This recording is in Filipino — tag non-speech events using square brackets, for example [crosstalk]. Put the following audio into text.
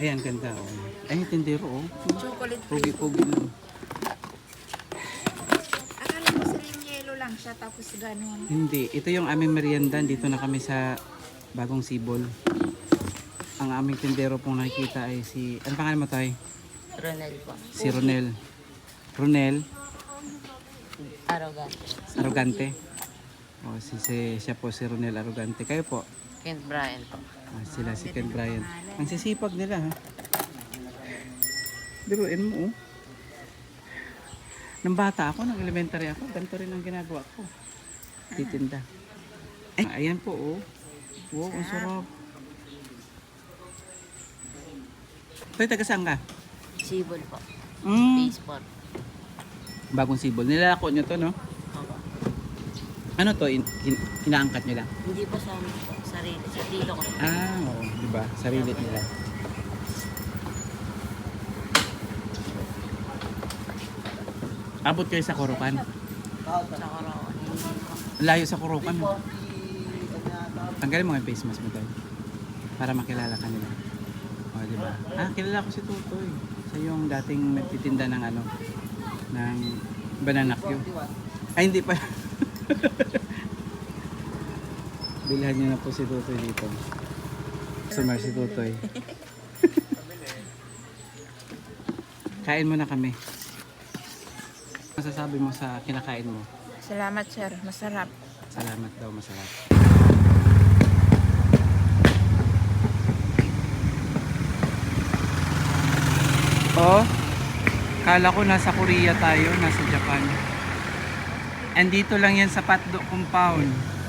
Ayan, ganda. Oh. Ay, tindero, oh. Chocolate Pugi, pugi lang. Akala ko sa yung yellow lang siya tapos ganun. Hindi. Ito yung aming merienda. Dito na kami sa Bagong Sibol. Ang aming tindero pong nakikita ay si... Ano pangalan mo, Tay? Ronel po. Si Ronel. Ronel. Arrogant. Arrogante. O, si, si, siya po si Ronel Arrogante. Kayo po. Kent Brian po. Ah, sila si Ken Bryant. Ang sisipag nila, ha? Biruin mo, oh. Nung bata ako, nung elementary ako, ganito rin ang ginagawa ko. Titinda. Ay, ayan po, oh. Wow, ang sarap. Toy, taga saan ka? Sibol po. Mm, Baseball. bagong sibol. Nilalako nyo to, no? Ano to? In, in- inaangkat nyo lang? Hindi po sa. Sarili. Sa tito ko. Ah, oo. Diba? Sarili nila. Abot kayo sa Kurukan. Sa Coron. Layo sa Kurukan. Tanggalin mo yung face mask mo tayo. Para makilala ka nila. O, di ba? Ah, kilala ko si Tutoy. Siya yung dating nagtitinda ng ano, ng banana Q. Ay, hindi pa. [laughs] Bilhan niyo na po si Tutoy dito. Sumar si Tutoy. [laughs] Kain mo na kami. Masasabi mo sa kinakain mo? Salamat sir, masarap. Salamat daw, masarap. Oh, kala ko nasa Korea tayo, nasa Japan. And dito lang yan sa Patdo Compound.